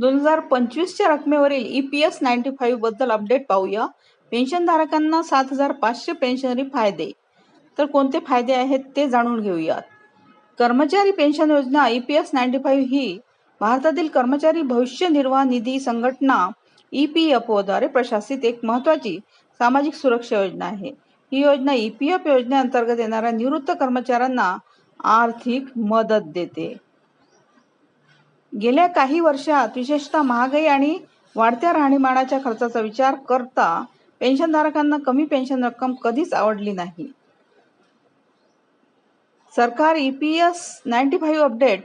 दोन हजार पंचवीसच्या रकमेवरील ई पी एस नाईन्टी फाईव्हबद्दल अपडेट पाहूया. पेन्शनधारकांना सात हजार पाचशे पेन्शनरी फायदे. तर कोणते फायदे आहेत ते जाणून घेऊयात. कर्मचारी पेन्शन योजना E P S ninety five ही भारतातील कर्मचारी भविष्य निर्वाह निधी संघटना ई पी एफ ओद्वारे प्रशासित एक महत्वाची सामाजिक सुरक्षा योजना आहे. ही योजना ई पी एफ योजनेअंतर्गत येणाऱ्या निवृत्त कर्मचाऱ्यांना आर्थिक मदत देते. गेल्या काही वर्षात विशेषतः महागाई आणि वाढत्या राहणीमानाच्या खर्चाचा विचार करता पेन्शनधारकांना कमी पेन्शन रक्कम कधीच आवडली नाही. सरकार E P S ninety five update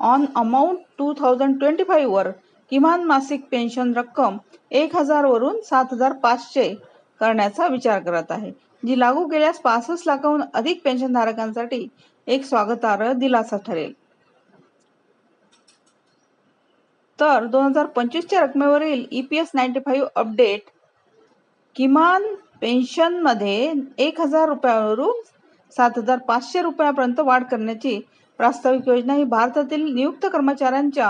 on amount two thousand twenty फाईव्हवर किमान मासिक पेन्शन रक्कम एक हजारवरून सात हजार पाचशे करण्याचा विचार करत आहे जी लागू केल्यास पासष्ट लाखाहून अधिक पेन्शनधारकांसाठी एक स्वागतार्ह दिलासा ठरेल. तर दोन हजार पंचवीसच्या रकमेवरील E P S ninety five update किमान पेन्शनमध्ये एक हजार रुपयावरून सात हजार पाचशे रुपयापर्यंत वाढ करण्याची प्रास्ताविक योजना ही भारतातील नियुक्त कर्मचाऱ्यांच्या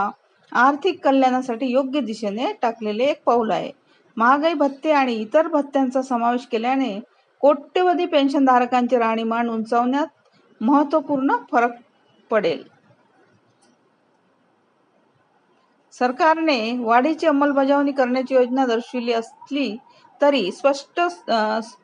आर्थिक कल्याणासाठी योग्य दिशेने टाकलेले एक पाऊल आहे. महागाई भत्ते आणि इतर भत्त्यांचा समावेश केल्याने कोट्यवधी पेन्शनधारकांचे राहणीमान उंचावण्यात महत्त्वपूर्ण फरक पडेल. सरकारने वाढीची अंमलबजावणी करण्याची योजना दर्शविली असली तरी स्पष्ट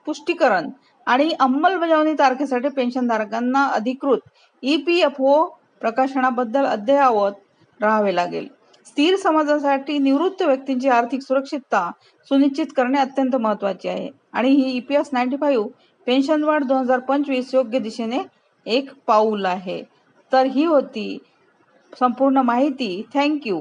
पुष्टीकरण आणि अंमलबजावणी तारखेसाठी पेन्शनधारकांना अधिकृत ई पी एफ ओ प्रकाशनाबद्दल अद्ययावत राहावे लागेल. स्थिर समाजासाठी निवृत्त व्यक्तींची आर्थिक सुरक्षितता सुनिश्चित करणे अत्यंत महत्त्वाचे आहे आणि ही E P S ninety five pension वाढ दोन हजार पंचवीस योग्य दिशेने एक पाऊल आहे. तर ही होती संपूर्ण माहिती. थँक्यू.